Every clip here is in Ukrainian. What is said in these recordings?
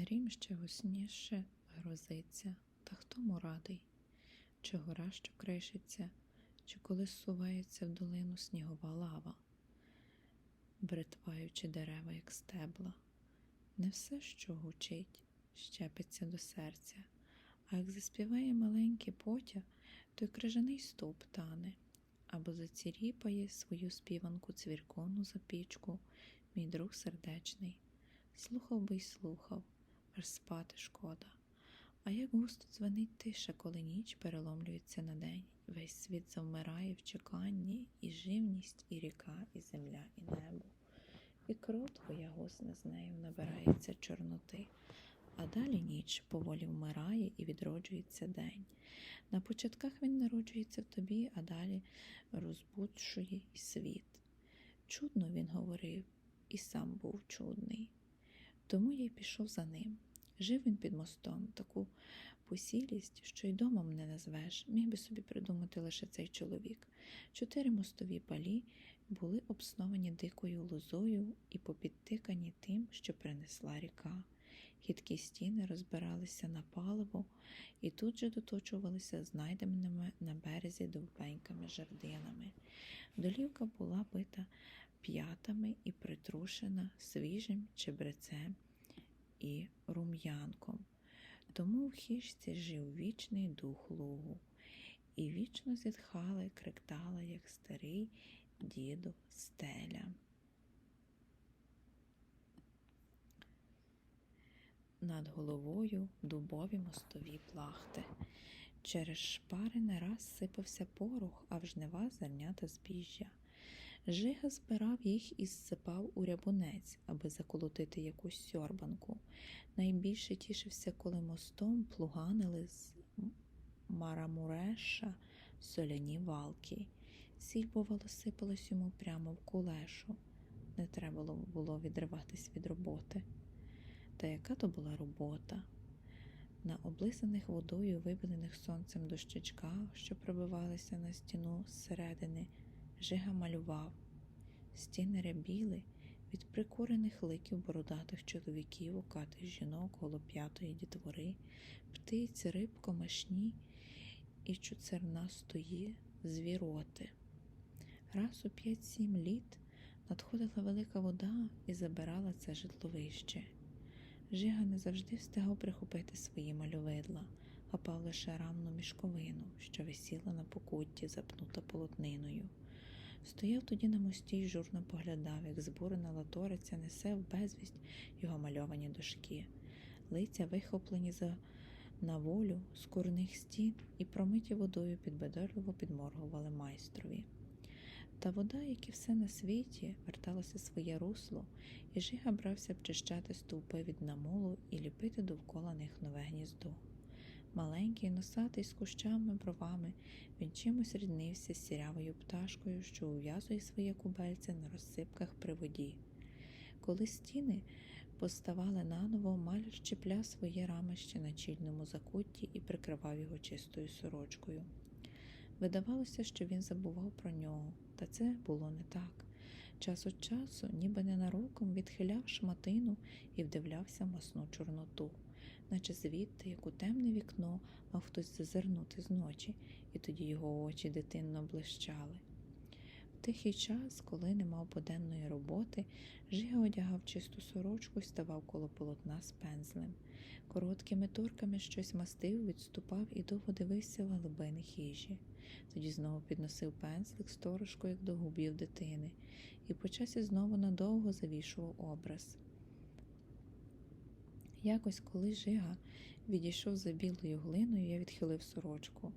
Грім ще гусніше грозиться, та хто му радий? Чи гора, що кришиться, чи коли сувається в долину снігова лава, бритваючи дерева, як стебла. Не все, що гучить, щепиться до серця, а як заспіває маленький потяг, то й крижаний стовп тане, або заціріпає свою співанку цвіркону за пічку, мій друг сердечний. Слухав би й слухав, аж спати шкода. А як густо дзвонить тиша, коли ніч переломлюється на день, весь світ завмирає в чеканні, і живність, і ріка, і земля, і небо. І кротко ягосне з нею набирається чорноти, а далі ніч поволі вмирає і відроджується день. На початках він народжується в тобі, а далі розбудшує і світ. Чудно він говорив, і сам був чудний. Тому я й пішов за ним. Жив він під мостом, таку посілість, що й домом не назвеш, міг би собі придумати лише цей чоловік. Чотири мостові палі були обсновані дикою лозою і попідтикані тим, що принесла ріка. Хиткі стіни розбиралися на паливо і тут же доточувалися знайденими на березі довбенькими жердинами. Долівка була бита п'ятами і притрушена свіжим чебрецем і рум'янком. Тому в хижці жив вічний дух лугу, і вічно зітхала і криктала, як старий діду стеля. Над головою дубові мостові плахти. Через шпари не раз сипався порох, а в жнива зернята збіжжя. Жига збирав їх і зсипав у рябунець, аби заколотити якусь сьорбанку. Найбільше тішився, коли мостом плуганили з марамуреша соляні валки. Сіль, бувало, сипалась йому прямо в кулешу. Не треба було відриватись від роботи. Та яка то була робота? На облизаних водою, вибілених сонцем дощечках, що пробивалися на стіну зсередини, Жига малював. Стіни рябіли від прикурених ликів бородатих чоловіків, окатих жінок, голоп'ятої дітвори, птиць, риб, комашні і чуцернастої звіроти. Раз у п'ять-сім літ надходила велика вода і забирала це житловище. Жига не завжди встигав прихопити свої мальовидла, хапав лише рамну мішковину, що висіла на покутті, запнута полотниною. Стояв тоді на мості й журно поглядав, як збурена латориця несе в безвість його мальовані дошки, лиця вихоплені за на волю з курних стін і промиті водою підбедорливо підморгували майстрові. Та вода, як і все на світі, верталася своє русло, і Жига брався обчищати стовпи від намолу і ліпити довкола них нове гніздо. Маленький, носатий з кущами бровами, він чимось ріднився з сірявою пташкою, що ув'язує своє кубельце на розсипках при воді. Коли стіни поставали наново, маляр чіпляв своє рамище на чільному закутті і прикривав його чистою сорочкою. Видавалося, що він забував про нього, та це було не так. Час від часу, ніби ненароком, відхиляв шматину і вдивлявся в масну чорноту, наче звідти, як у темне вікно, мав хтось зазирнути зночі, і тоді його очі дитинно блищали. В тихий час, коли не мав буденної роботи, Жига одягав чисту сорочку і ставав коло полотна з пензлем. Короткими торками щось мастив, відступав і довго дивився в глибини хижі. Тоді знову підносив пензлик сторожко, як до губів дитини, і по часі знову надовго завішував образ. Якось, коли Жига відійшов за білою глиною, я відхилив сорочку.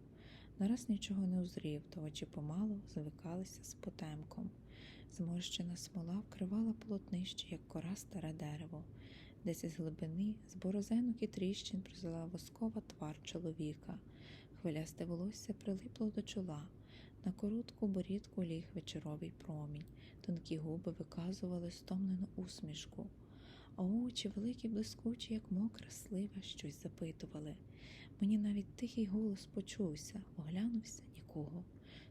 Нараз нічого не узрів, то очі помалу звикалися з потемком. Зморщена смола вкривала полотнище, як кора старе дерево, десь із глибини, з борозенок і тріщин призила воскова твар чоловіка. Хвилясте волосся прилипло до чола. На коротку борідку ліг вечоровий промінь, тонкі губи виказували стомлену усмішку, а очі великі, блискучі, як мокра слива, щось запитували. Мені навіть тихий голос почувся, оглянувся нікого.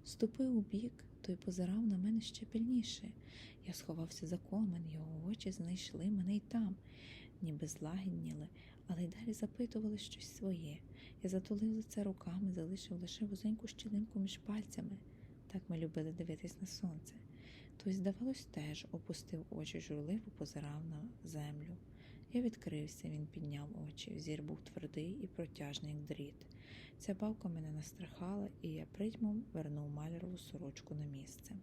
Ступив у бік, той позирав на мене ще пильніше. Я сховався за комен, його очі знайшли мене й там. ніби злагідніли, але й далі запитували щось своє. Я затулив лице руками, залишив лише вузеньку щілинку між пальцями. Так ми любили дивитись на сонце. Той, здавалось, теж опустив очі журливо, позирав на землю. Я відкрився, він підняв очі. Зір був твердий і протяжний, як дріт. Ця бавка мене настрахала, і я притьмом вернув малярову сорочку на місце.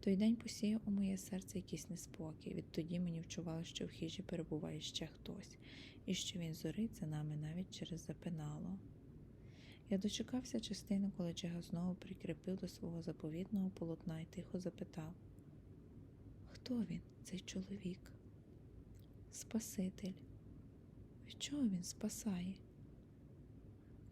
Той день посіяв у моє серце якийсь неспокій. Відтоді мені вчувало, що в хижі перебуває ще хтось, і що він зорить за нами навіть через запинало. Я дочекався частини, коли Чега знову прикріпив до свого заповітного полотна і тихо запитав: Хто він, цей чоловік? Спаситель. Від чого він спасає?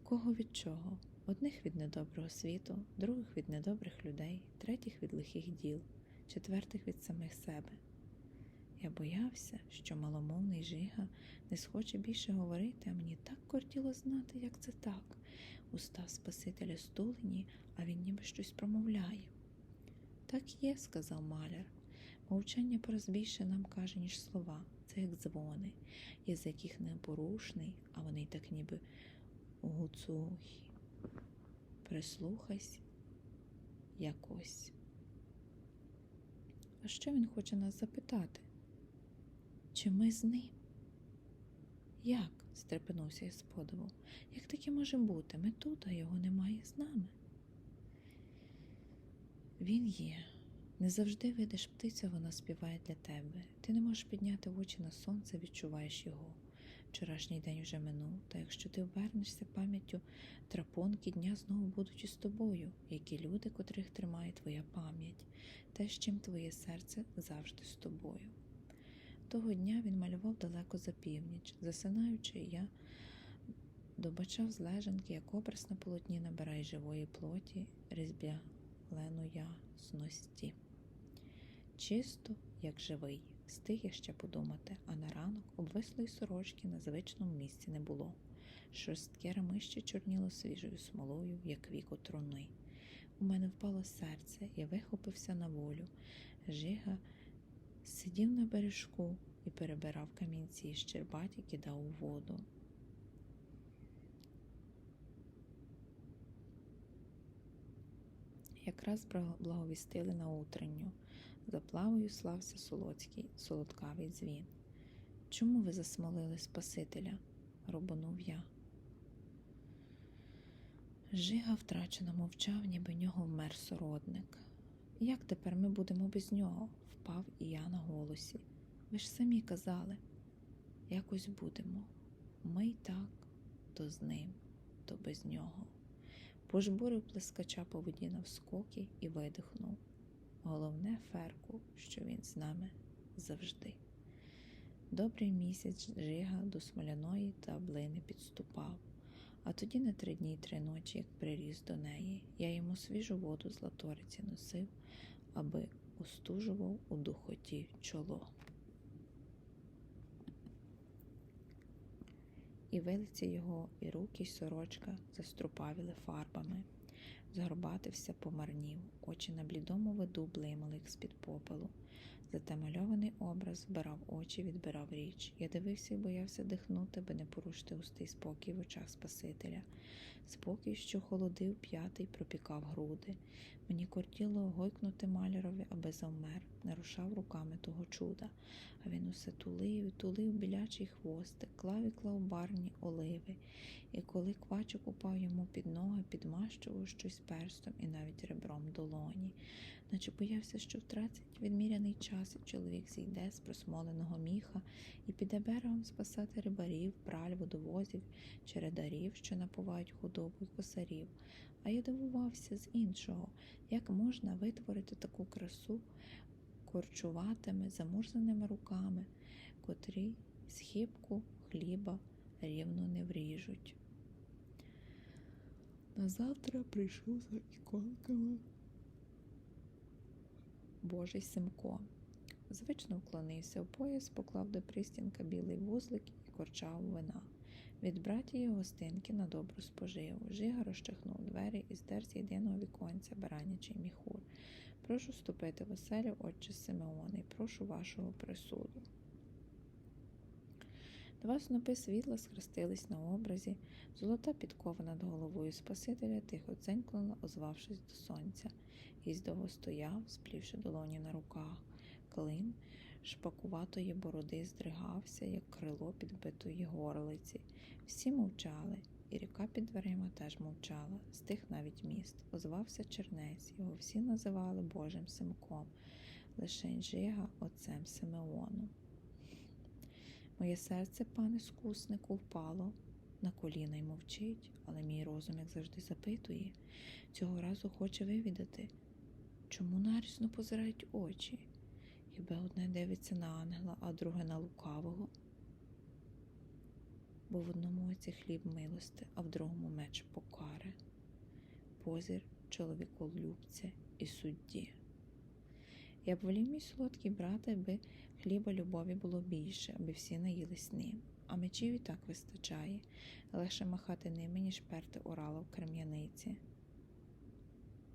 Кого від чого? Одних від недоброго світу, других від недобрих людей, третіх від лихих діл, четвертих від самих себе. Я боявся, що маломовний Жига не схоче більше говорити, а мені так кортіло знати, як це так. Уста Спасителя стулені, а він ніби щось промовляє. Так є, сказав маляр. Мовчання пораз нам каже, ніж слова. Це як дзвони, язик їх непорушний, а вони так ніби гуцухі. Прислухайся якось. А що він хоче нас запитати? Чи ми з ним? Як? стрепенувся я з подиву. Як таке може бути? Ми тут, а його немає з нами. Він є. Не завжди видиш птиця, вона співає для тебе. Ти не можеш підняти очі на сонце, відчуваєш його. Вчорашній день вже минув, та якщо ти обернешся пам'яттю, трапонки дня знову будуть із тобою, які люди, котрих тримає твоя пам'ять, те, з чим твоє серце завжди з тобою. Того дня він малював далеко за північ, засинаючи, я добачав з лежанки, як образ на полотні набирає живої плоті, різблялену ясності. Чисто, як живий, стиг я ще подумати, а на ранок обвислої сорочки на звичному місці не було. Шорстке рамище чорніло свіжою смолою, як віко труни. У мене впало серце, я вихопився на волю. Жига сидів на бережку і перебирав камінці, щербаті кидав у воду. Якраз благовістили на утренню. За плавою слався солодкий, солодкавий дзвін. Чому ви засмолили Спасителя? робонув я. Жига втрачено мовчав, ніби нього вмер сородник. Як тепер ми будемо без нього? впав і я на голосі. Ви ж самі казали, якось будемо. Ми й так, то з ним, то без нього. Пожбурив плескача по воді навскоки і видихнув. Головне, Ферку, що він з нами завжди. Добрий місяць жига до смоляної таблини підступав, а тоді на три дні й три ночі, як приріс до неї, я йому свіжу воду з латориці носив, аби остужував у духоті чоло. І вилиці його, і руки, й сорочка заструпавіли фарбами. Згорбатився, помарнів, очі на блідому виду блимали, як з-під попелу. Зате мальований образ збирав очі, відбирав річ. Я дивився і боявся дихнути, би не порушити густий спокій в очах Спасителя. Спокій, що холодив п'ятий, пропікав груди. Мені кортіло гойкнути малярові, аби завмер, не рушав руками того чуда. А він усе тулив тулив білячий хвостик, клав і клав барні оливи. І коли квачок упав йому під ноги, підмащував щось перстом і навіть ребром долоні, наче боявся, що втратить відміряний час, і чоловік зійде з просмоленого міха і піде берегом спасати рибарів, праль, водовозів, чередарів, що напувають худобу й косарів. А я дивувався з іншого, як можна витворити таку красу корчуватими, замурзаними руками, котрі схибку хліба рівно не вріжуть. Назавтра прийшов за іконками Божий Симко. Звично вклонився в пояс, поклав до пристінка білий вузлик і корчав вина. Від братії гостинки на добру споживу. Жига розчахнув двері і здер з єдиного віконця баранячий міхур. Прошу ступити в оселю, отче Симеоне, прошу вашого присуду. Два снопи світла схрестились на образі, золота підкова над головою Спасителя тихо дзенькнула, озвавшись до сонця. Гість довго стояв, сплівши долоні на руках. Клин шпакуватої бороди здригався, як крило підбитої горлиці. Всі мовчали, і ріка під дверима теж мовчала, стих навіть міст. Озвався чернець, його всі називали Божим Симком, лише Жига отцем Симеону. Моє серце, пане скуснику, впало на коліна й мовчить, але мій розум, як завжди, запитує, цього разу хоче вивідати, чому нарісно позирають очі, хіба одне дивиться на ангела, а друге на лукавого? Бо в одному оці хліб милости, а в другому меч покари, позір чоловіколюбця і судді. Я волів, мій солодкий брате, аби хліба любові було більше, аби всі наїлись ним, а мечів і так вистачає, легше махати ними, ніж перти орала в крем'яниці.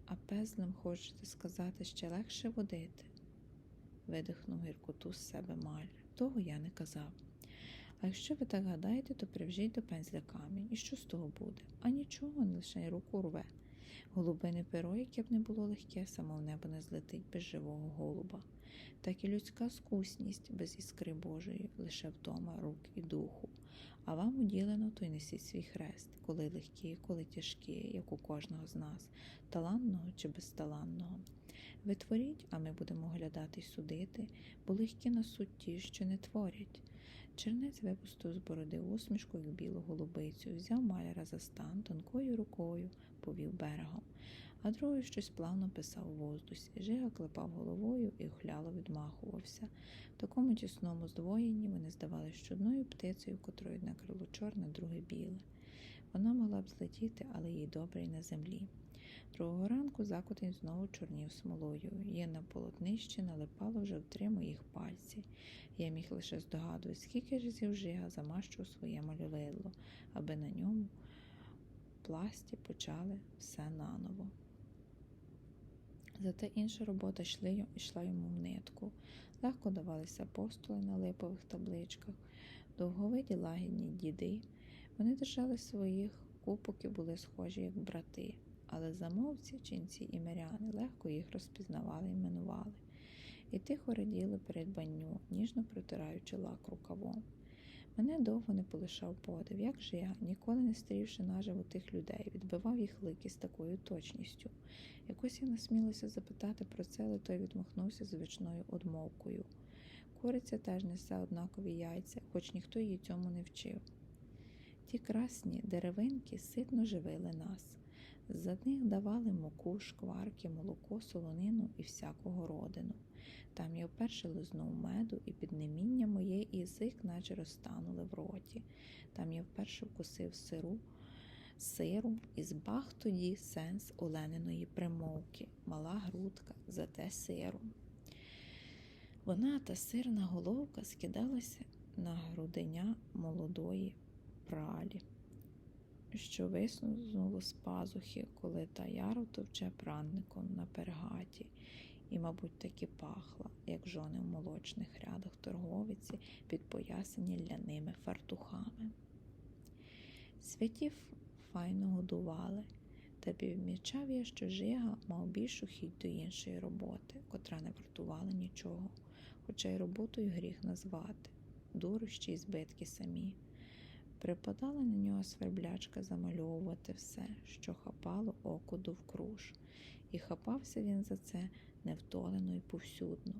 А пезлем, хочете сказати, ще легше водити, видихнув гіркоту з себе маль. Того я не казав. А якщо ви так гадаєте, то привжіть до пензля камінь. І що з того буде? А нічого, не лише руку рве. Голубине перо, яке б не було легке, само в небо не злетить без живого голуба. Так і людська скусність без іскри Божої, лише вдома рук і духу. А вам уділено, то й несіть свій хрест, коли легкі, коли тяжкі, як у кожного з нас, таланного чи безталанного. Ви творіть, а ми будемо глядати й судити, бо легкі на суд ті, що не творять. Чернець випустив з бороди усмішку, як білу голубицю, взяв маляра за стан тонкою рукою, повів берегом, а другий щось плавно писав у воздусі. Жига клепав головою і ухляло відмахувався. В такому тісному здвоєнні вони здавалися чудною птицею, котрої одне крило чорне, друге біле. Вона могла б злетіти, але їй добре й на землі. Другого ранку закутень знову чорнів смолою. Є на полотнище налипало вже в три моїх пальці. Я міг лише здогадувати, скільки разів жига замащував своє малювидло, аби на ньому пласті почали все наново. Зате інша робота йшла йому в нитку. Легко давалися апостоли на липових табличках, довговиді лагідні діди. Вони держали своїх купок і були схожі, як брати, але замовці, ченці і миряни легко їх розпізнавали і минували. І тихо раділи перед банню, ніжно протираючи лак рукавом. Мене довго не полишав подив, як же я, ніколи не стрівши наживо тих людей, відбивав їх лики з такою точністю. Якось я насмілася запитати про це, але той відмахнувся звичною одмовкою. Куриця теж несе однакові яйця, хоч ніхто її цьому не вчив. Ті красні деревинки ситно живили нас. За них давали муку, шкварки, молоко, солонину і всякого родину. Там я вперше лизнув меду, і під неміння моє язик наче розтанули в роті. Там я вперше вкусив сиру, сиру і збаг тоді сенс олениної примовки, мала грудка, зате сиру. Вона та сирна головка скидалася на груденя молодої пралі, що виснуло з пазухи, коли та яру товче пранником на пергаті і, мабуть, таки пахла, як жони в молочних рядах торговиці, підпоясані ляними фартухами. Святів файно годували, та підмічав я, що Жига мав більшу хідь до іншої роботи, котра не вартувала нічого, хоча й роботою гріх назвати, дурощі й збитки самі. Припадала на нього сверблячка замальовувати все, що хапало око довкруж, і хапався він за це невтолено і повсюдно,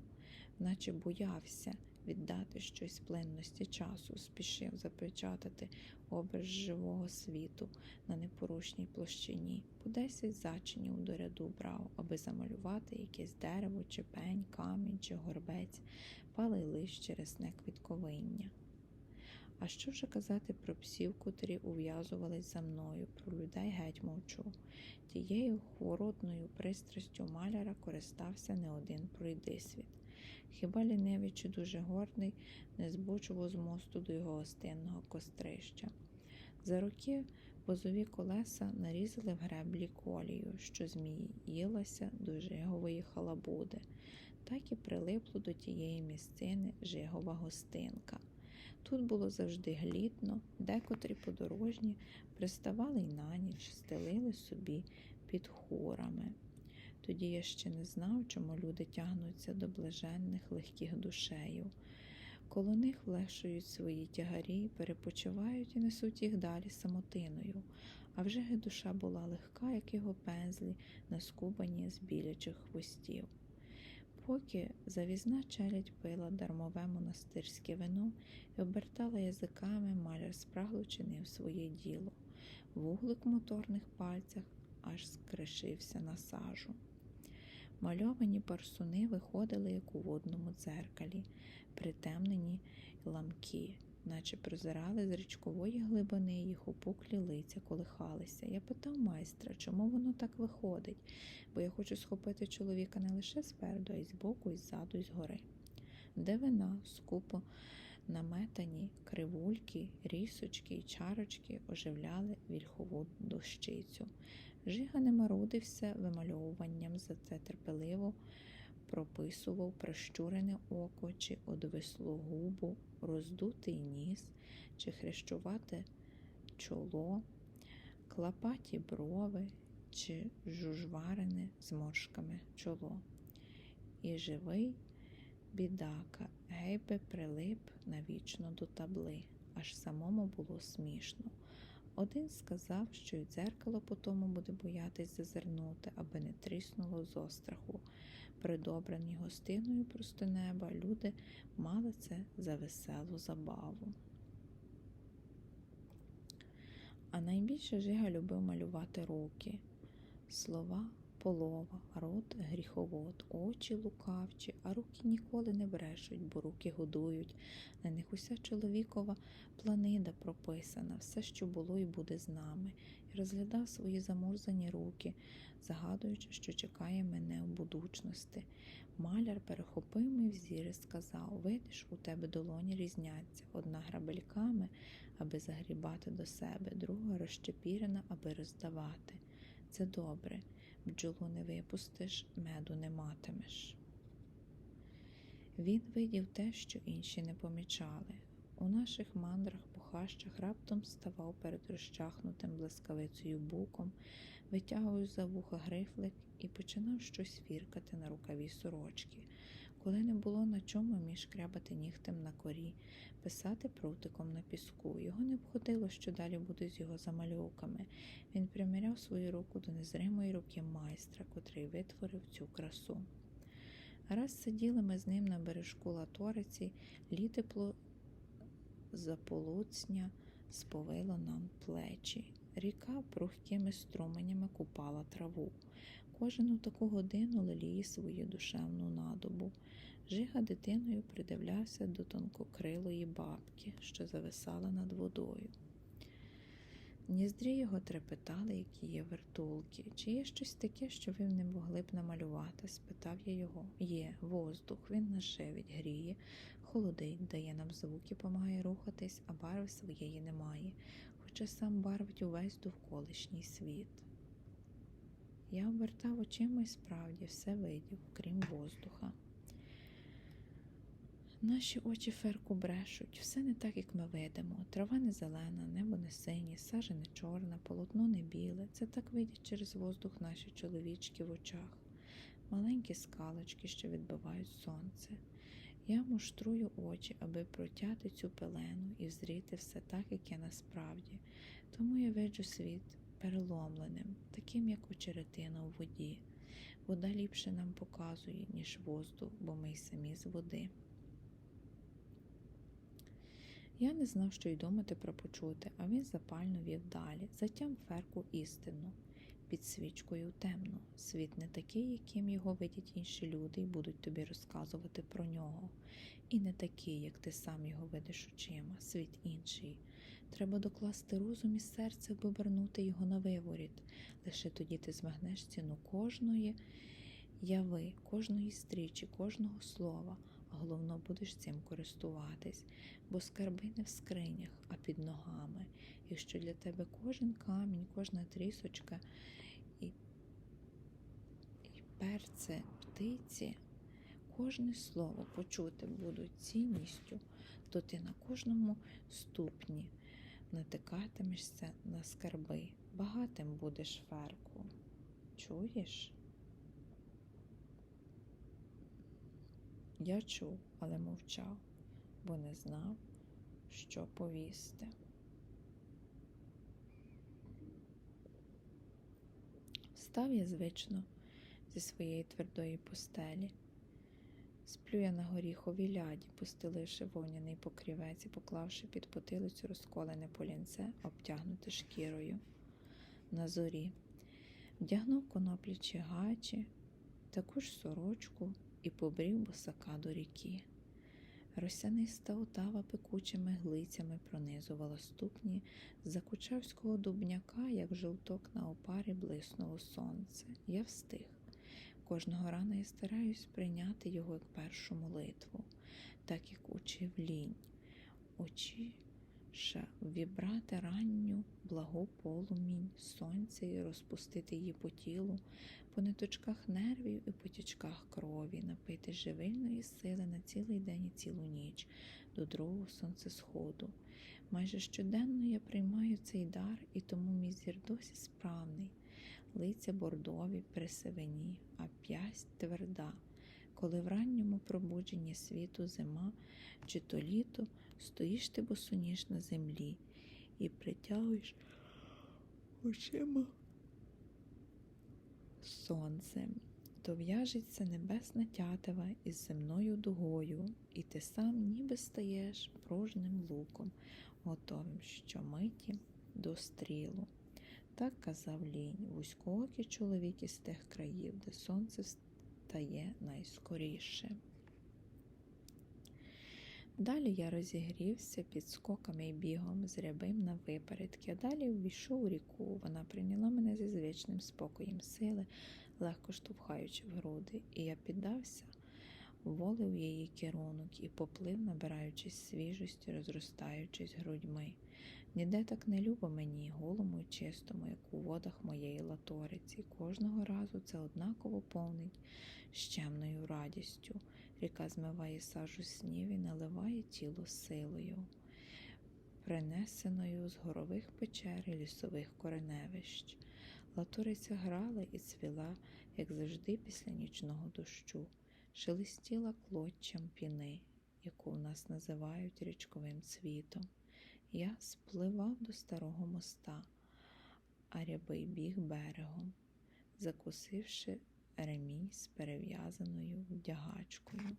наче боявся віддати щось плинності часу, спішив запечатати образ живого світу на непорушній площині, по десять зачинів до ряду брав, аби замалювати якесь дерево, чи пень, камінь, чи горбець, палий лиш через неквітковиння. А що вже казати про псів, котрі ув'язувались за мною, про людей геть мовчу. Тією хворотною пристрастю маляра користався не один пройдисвіт. Хіба лінивий дуже гордий не збочував з мосту до його гостинного кострища. За роки возові колеса нарізали в греблі колію, що зміїлася до жигової халабуди, так і прилипло до тієї місцини жигова гостинка. Тут було завжди глітно, декотрі подорожні приставали й на ніч, стелили собі під хорами. Тоді я ще не знав, чому люди тягнуться до блаженних легких душею. Коло них влешують свої тягарі, перепочивають і несуть їх далі самотиною. А вже душа була легка, як його пензлі, наскубані з білячих хвостів. Поки завізна челядь пила дармове монастирське вино і обертала язиками, маляр спрагло чинив своє діло. Вуглик в моторних пальцях аж скришився на сажу. Мальовані парсуни виходили, як у водному дзеркалі, притемнені ламки, наче прозирали з річкової глибини їх опуклі лиця колихалися. Я питав майстра, чому воно так виходить, бо я хочу схопити чоловіка не лише спереду, а й збоку, і ззаду, і згори. Де вина, скупо наметані кривульки, рісочки й чарочки оживляли вільхову дощицю. Жига не марудився вимальовуванням, зате терпеливо прописував прищурене око, чи одвислу губу, роздутий ніс, чи хрещувате чоло, клапаті брови, чи жужварене зморшками чоло. І живий бідака гейбе прилип навічно до табли, аж самому було смішно. Один сказав, що й дзеркало по тому буде боятись зазирнути, аби не тріснуло з остраху. Придобрані гостиною просто неба, люди мали це за веселу забаву. А найбільше Жига любив малювати руки, слова полова, рот гріховод, очі лукавчі, а руки ніколи не брешуть, бо руки годують. На них уся чоловікова планида прописана, все, що було і буде з нами, і розглядав свої замурзані руки, загадуючи, що чекає мене в будучності. Маляр перехопив мій взір і сказав: Видиш, у тебе долоні різняться, одна грабельками, аби загрібати до себе, друга розщепірена, аби роздавати. Це добре бджолу не випустиш, меду не матимеш. Він видів те, що інші не помічали. У наших мандрах по хащах раптом ставав перед розчахнутим блискавицею буком, витягував за вуха грифлик і починав щось фіркати на рукаві сорочки. Коли не було на чому міг шкрябати нігтем на корі, писати прутиком на піску. Його не обходило, що далі буде з його замальовками. Він приміряв свою руку до незримої руки майстра, котрий витворив цю красу. Раз сиділи ми з ним на бережку латориці, літепло заполуцня сповило нам плечі. Ріка прухкими струменями купала траву. Кожен у таку годину леліє свою душевну надобу. Жига дитиною придивлявся до тонкокрилої бабки, що зависала над водою. Ніздрі його трепетали, які є вертулки. Чи є щось таке, що ви не могли б намалювати? спитав я його. Є воздух, він нас живить, гріє, холодить, дає нам звуки, помагає рухатись, а барви своєї немає, хоча сам барвить увесь довколишній світ. Я обертав очима і справді все видів, крім воздуха. Наші очі ферку брешуть, все не так, як ми видимо. Трава не зелена, небо не синє, сажа не чорна, полотно не біле. Це так видять через воздух наші чоловічки в очах, маленькі скалочки, що відбивають сонце. Я муштрую очі, аби протяти цю пелену і взріти все так, як є насправді. Тому я виджу світ переломленим, таким, як очеретина у воді. Вода ліпше нам показує, ніж воздух, бо ми й самі з води. Я не знав, що й думати про почути, а він запально вів далі, затям ферку істину, під свічкою темно. Світ не такий, яким його видять інші люди, і будуть тобі розказувати про нього. І не такий, як ти сам його видиш очима, світ інший. Треба докласти розум і серце, аби вернути його на виворіт. Лише тоді ти змагнеш ціну кожної яви, кожної стрічі, кожного слова, головно будеш цим користуватись, бо скарби не в скринях, а під ногами. Якщо для тебе кожен камінь, кожна трісочка і, і перце птиці, кожне слово почути будуть цінністю, то ти на кожному ступні натикатимешся на скарби. Багатим будеш ферку. Чуєш? Я чув, але мовчав, бо не знав, що повісти. Встав я звично зі своєї твердої постелі. Сплю я на горіховій ляді, постеливши вовняний покрівець і поклавши під потилицю розколене полінце, обтягнуте шкірою. На зорі вдягнув коноплячі гачі, таку ж сорочку і побрів босака до ріки. Росяниста отава пекучими глицями пронизувала ступні з закучавського дубняка, як жовток на опарі блиснуло сонце. Я встиг. Кожного рана я стараюсь прийняти його як першу молитву, так як учив лінь. Очіша вібрати ранню благу полумінь сонця і розпустити її по тілу, по ниточках нервів і потічках крові, напити живильної сили на цілий день і цілу ніч до другого сонцесходу. Майже щоденно я приймаю цей дар, і тому мій зір досі справний. Лиця бордові при сивині, а п'ясть тверда. Коли в ранньому пробудженні світу зима чи то літо, стоїш ти босоніж на землі і притягуєш очима сонце, то в'яжеться небесна тятива із земною дугою, і ти сам ніби стаєш пружним луком, готовим щомиті до стрілу. Так казав лінь, вузькоокий чоловік із тих країв, де сонце встає найскоріше. Далі я розігрівся під скоками й бігом з рябим на випередки, а далі ввійшов у ріку. Вона прийняла мене зі звичним спокоєм сили, легко штовхаючи в груди, і я піддався, волив її керунок і поплив, набираючись свіжості, розростаючись грудьми. Ніде так не любо мені, голому і чистому, як у водах моєї латориці. Кожного разу це однаково повнить щемною радістю. Ріка змиває сажу снів і наливає тіло силою, принесеною з горових печер і лісових кореневищ. Латориця грала і цвіла, як завжди, після нічного дощу, шелестіла клоччям піни, яку в нас називають річковим цвітом. Я спливав до старого моста, а рябий біг берегом, закусивши ремінь з перев'язаною вдягачкою.